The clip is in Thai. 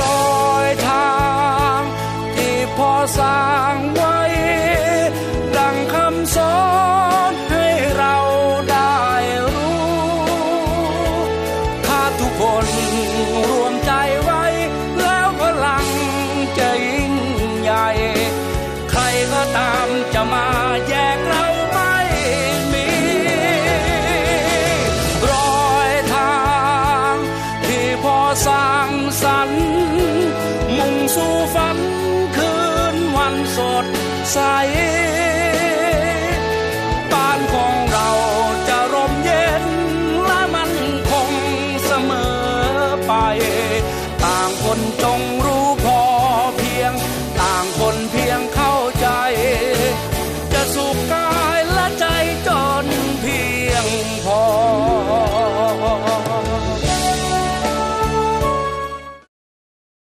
รอยทางที่พ่อสร้างไว้ ดังคำสอนให้เราได้รู้ถ้าทุกคนรวมใจไว้ แล้วพลังจะยิ่งใหญ่ ใครก็ตามจะมาแยกเราไม่มี รอยทางที่พอสร้าง มุ่งสู่ฝันคืนวันสดใสบ้านของเราจะร่มเย็นและมันคงเสมอไป ต่างคนจง